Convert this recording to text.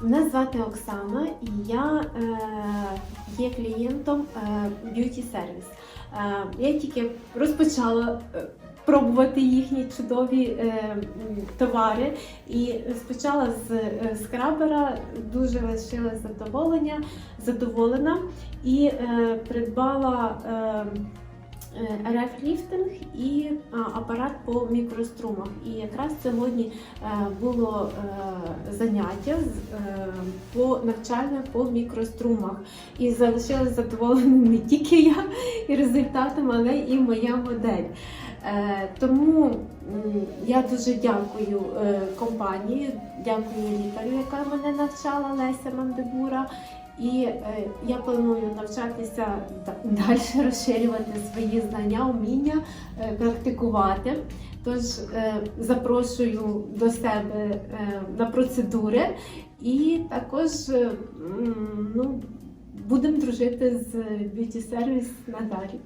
Мене звати Оксана і я е, є клієнтом б'юті сервіс. Е, я тільки розпочала е, пробувати їхні чудові е, товари і почала з е, скрабера, дуже лишила задоволення, задоволена і е, придбала. РФ-ліфтинг і апарат по мікрострумах. І якраз сьогодні е, було е, заняття е, по навчальне по мікрострумах. І залишилася задоволена не тільки я і результатом, але і моя модель. Тому я дуже дякую компанії, дякую лікарю, яка мене навчала Леся Мандебура. І е, я планую навчатися далі розширювати свої знання, уміння, е, практикувати. Тож е, запрошую до себе на процедури і також ну, будемо дружити з б'юті сервіс надалі.